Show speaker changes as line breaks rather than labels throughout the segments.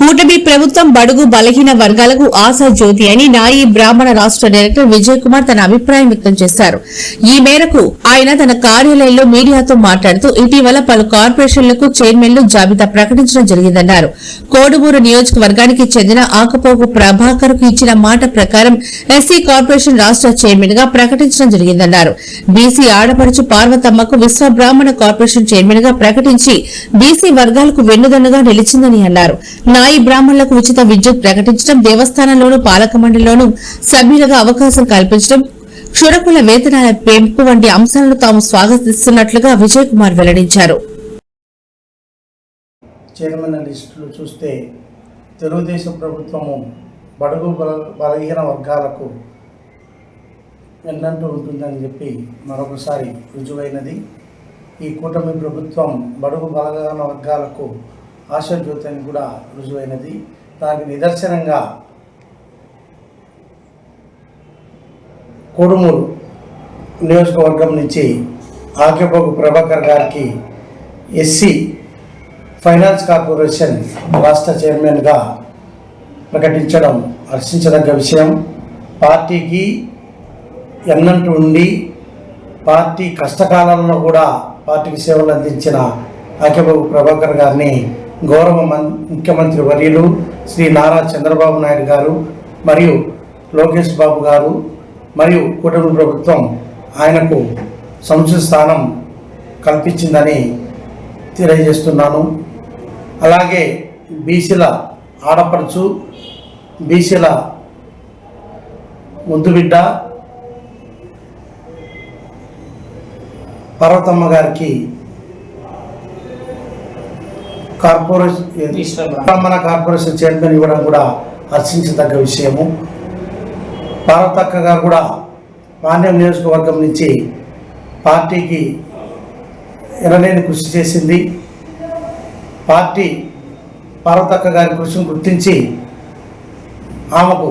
కూటమి ప్రభుత్వం బడుగు బలహీన వర్గాలకు ఆశా జ్యోతి అని నాయి బ్రాహ్మణ రాష్ట్ర డైరెక్టర్ విజయ్ కుమార్ తన అభిప్రాయం వ్యక్తం చేశారు. ఈ మేరకు ఆయన తన కార్యాలయంలో మీడియాతో మాట్లాడుతూ ఇటీవల పలు కార్పొరేషన్లకు చైర్మన్లు జాబితా ప్రకటించడం జరిగిందన్నారు. కోడుమూరు నియోజకవర్గానికి చెందిన ఆకపోకు ప్రభాకర్కు ఇచ్చిన మాట ప్రకారం ఎస్సీ కార్పొరేషన్ రాష్ట్ర చైర్మన్గా ప్రకటించడం జరిగిందన్నారు. బీసీ ఆడపడుచు పార్వతమ్మకు విశ్వ బ్రాహ్మణ కార్పొరేషన్ చైర్మన్గా ప్రకటించి బీసీ వర్గాలకు వెన్నుదన్నుగా నిలిచిందని అన్నారు. నాయి బ్రాహ్మణులకు ఉచిత విద్యుత్ ప్రకటించడం దేవస్థానంలోనూ పాలక మండలిలోనూ సభ్యులుగా అవకాశం కల్పించడం క్షురకుల వేతనాల పెంపు వంటి అంశాలను తాము స్వాగతిస్తున్నట్లుగా విజయ్ కుమార్ వెల్లడించారు.
చైర్మన్ లిస్టులు చూస్తే తెలుగుదేశం ప్రభుత్వము బడుగు బల బలహీన వర్గాలకు ఎన్నంటూ ఉంటుందని చెప్పి మరొకసారి రుజువైనది. ఈ కూటమి ప్రభుత్వం బడుగు బలహీన వర్గాలకు ఆశాజ్యోతి అని కూడా రుజువైనది. దానికి నిదర్శనంగా కోడుమూరు నియోజకవర్గం నుంచి ఆకెపోగు ప్రభాకర్ గారికి ఎస్సీ ఫైనాన్స్ కార్పొరేషన్ రాష్ట్ర చైర్మన్గా ప్రకటించడం హర్షించదగ్గ విషయం. పార్టీకి ఎన్నంటూ ఉండి పార్టీ కష్టకాలంలో కూడా పార్టీకి సేవలు అందించిన ఆకేబాబు ప్రభాకర్ గారిని గౌరవ ముఖ్యమంత్రి వర్యులు శ్రీ నారా చంద్రబాబు నాయుడు గారు మరియు లోకేష్ బాబు గారు మరియు కూటమి ప్రభుత్వం ఆయనకు సంస్థ స్థానం కల్పించిందని తెలియజేస్తున్నాను. అలాగే బీసీల ఆడపడుచు బీసీల ముద్దుబిడ్డ పార్వతమ్మ గారికి కార్పొరేషన్ బ్రాహ్మణ కార్పొరేషన్ చైర్మన్ ఇవ్వడం కూడా హర్షించదగ్గ విషయము. పార్వతక్క గారు కూడా పాండ్యం నియోజకవర్గం నుంచి పార్టీకి ఎనలేని కృషి చేసింది. పార్టీ పార్వతక్క గారి కృషిని గుర్తించి ఆమెకు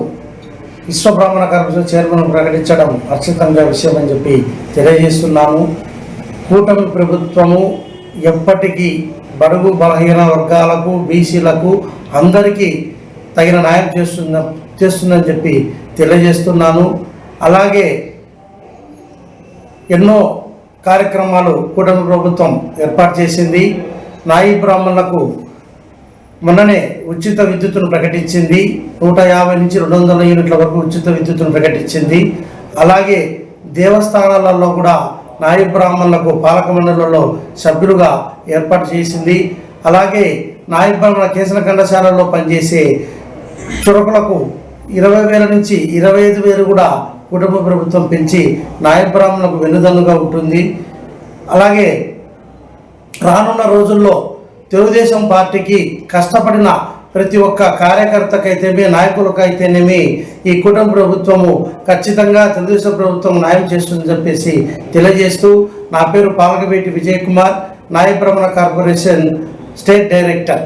విశ్వబ్రాహ్మణ కార్పొరేషన్ చైర్మన్ ప్రకటించడం హర్షితంగా విషయం అని చెప్పి తెలియజేస్తున్నాము. కూటమి ప్రభుత్వము ఎప్పటికీ బడుగు బలహీన వర్గాలకు బీసీలకు అందరికీ తగిన న్యాయం చేస్తుంద చేస్తుందని చెప్పి తెలియజేస్తున్నాను. అలాగే ఎన్నో కార్యక్రమాలు కూటమి ప్రభుత్వం ఏర్పాటు చేసింది. నాయి బ్రాహ్మణులకు మొన్ననే ఉచిత విద్యుత్తును ప్రకటించింది. నూట యాభై నుంచి రెండు వందల యూనిట్ల వరకు ఉచిత విద్యుత్తును ప్రకటించింది. అలాగే దేవస్థానాలలో కూడా నాయ బ్రాహ్మణులకు పాలక మండలిలో సభ్యులుగా ఏర్పాటు చేసింది. అలాగే నాయ బ్రాహ్మణ కేసుల కండశాలలో పనిచేసే చురకులకు ఇరవై వేల నుంచి ఇరవై ఐదు వేలు కూడా కుటుంబ ప్రభుత్వం పెంచి నాయ బ్రాహ్మణులకు వెన్నుదన్నుగా ఉంటుంది. అలాగే రానున్న రోజుల్లో తెలుగుదేశం పార్టీకి కష్టపడిన ప్రతి ఒక్క కార్యకర్తకైతేమి నాయకులకైతేనేమి ఈ కుటుంబ ప్రభుత్వము ఖచ్చితంగా తెలుగుదేశం ప్రభుత్వం న్యాయం చేస్తుందని చెప్పేసి తెలియజేస్తూ నా పేరు పాలకవేటి విజయ్ కుమార్ నాయ కార్పొరేషన్ స్టేట్ డైరెక్టర్.